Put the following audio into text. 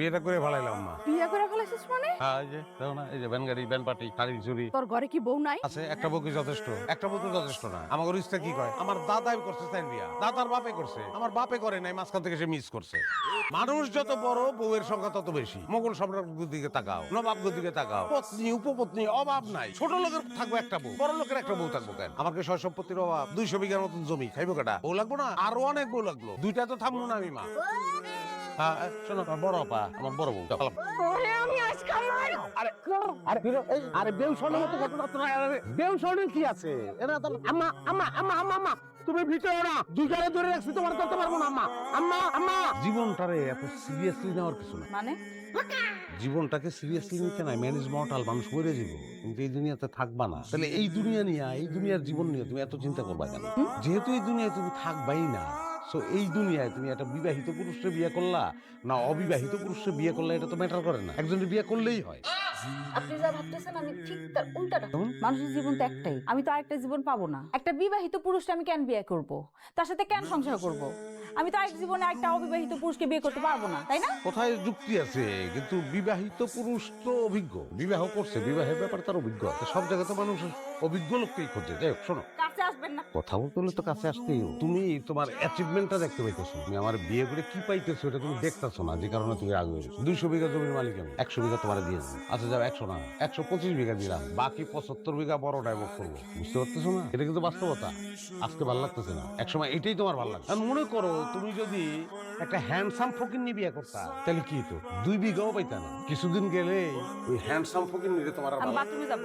বিয়েটা করে ভালাইলাম মা। বিয়ে করে ফেলেছিস মানে? হ্যাঁ এই যে দেখো না এই যে ব্যান গাড়ি ব্যান পার্টি শাড়ি চুরি তোর ঘরে কি বউ নাই? আছে একটা বউ কি যথেষ্ট? একটা বউ তো যথেষ্ট না। আমার ইচ্ছা কি কয়? আমার দাদাই করছে তাই বিয়া। দাদার বাপে করছে। আমার বাপে করে নাই মাঝখান থেকে সে মিস করছে। মানুষ যত বড় বউয়ের সংখ্যা তত বেশি। মোগল সম্রাটের দিকে তাকাও নবাবগর দিকে তাকাও। পত্নী উপপত্নী অভাব নাই। ছোট লোকের থাকব একটা বউ বড় লোকের একটা বউ থাকব কেন? আমার কি সয় সম্পত্তির অভাব? দুইশো বিঘার মতন জমি খাইবো কেটা? বউ লাগবো না? আরও অনেক বউ লাগল। দুইটা তো থামবো না আমি মা। হ্যাঁ শোনো আমার বড় আপা আমার বড় বউ। আমি আরে আরে এই, আরে বেউ স্বর্ণের মতো ঘটনা তো বেউ স্বর্ণের কি আছে? এরা তো আম্মা আম্মা আম্মা আম্মা আম্মা তুমি ভিতরে না দুই ধরে রাখছি তোমার করতে পারব না আম্মা আম্মা আম্মা। জীবনটারে এত সিরিয়াসলি নেওয়ার কিছু না মানে? জীবনটাকে সিরিয়াসলি নিতে নাই ম্যানেজ মর্টাল মানুষ মরে যাব কিন্তু এই দুনিয়াতে থাকবা না। তাহলে এই দুনিয়া নিয়ে এই দুনিয়ার জীবন নিয়ে তুমি এত চিন্তা করবা কেন? যেহেতু এই দুনিয়ায় তুমি থাকবাই না সো এই দুনিয়ায় তুমি একটা বিবাহিত পুরুষকে বিয়ে করলা না অবিবাহিত পুরুষকে বিয়ে করলা এটা তো ম্যাটার করে না। একজনের বিয়ে করলেই হয়। আপনি যা ভাবতেছেন আমি ঠিক তার উল্টাটা মানুষের জীবন তো একটাই। আমি তো আরেকটা জীবন পাবো না। একটা বিবাহিত পুরুষকে আমি কেন বিয়ে করব? তার সাথে কেন সংসার করব? আমি তো আরেক জীবনে একটা অবিবাহিত পুরুষকে বিয়ে করতে পারব না তাই না? কোথায় যুক্তি আছে? কিন্তু বিবাহিত পুরুষ তো অভিজ্ঞ। বিবাহ করছে বিবাহের ব্যাপারে তার অভিজ্ঞ আছে সব জায়গায় তো মানুষ অভিজ্ঞ লোককেই খোঁজে। যাই হোক শোনো। কাছে আসবেন না। কথা বলতে হলে তো কাছে আসতেই হবে। তুমি তোমার অ্যাচিভমেন্টটা দেখতে পাইতেছো। তুমি আমার বিয়ে করে কি পাইতেছো এটা তুমি দেখতেছো না যে কারণে তুমি আগে হয়েছো। দুইশো বিঘা জমির মালিক আমি। একশো বিঘা তোমার দিয়ে দিই আচ্ছা যাও একশো না একশো পঁচিশ বিঘা দিলাম। বাকি পঁচাত্তর বিঘা বড় ডাইভোগ করব। বুঝতে পারতেছো না? এটা কিন্তু বাস্তবতা। আজকে ভালো লাগতেছে না। একসময় এটাই তোমার ভালো লাগছে। আর মনে করো তুমি যদি একটা হ্যান্ডসাম ফকির নিয়ে বিয়ে করতা তাহলে কি তো দুই বিঘাও পাইতা না। কিছুদিন গেলে ওই হ্যান্ডসাম ফকির নিয়ে তোমার আর আমি বাথরুমে যাব।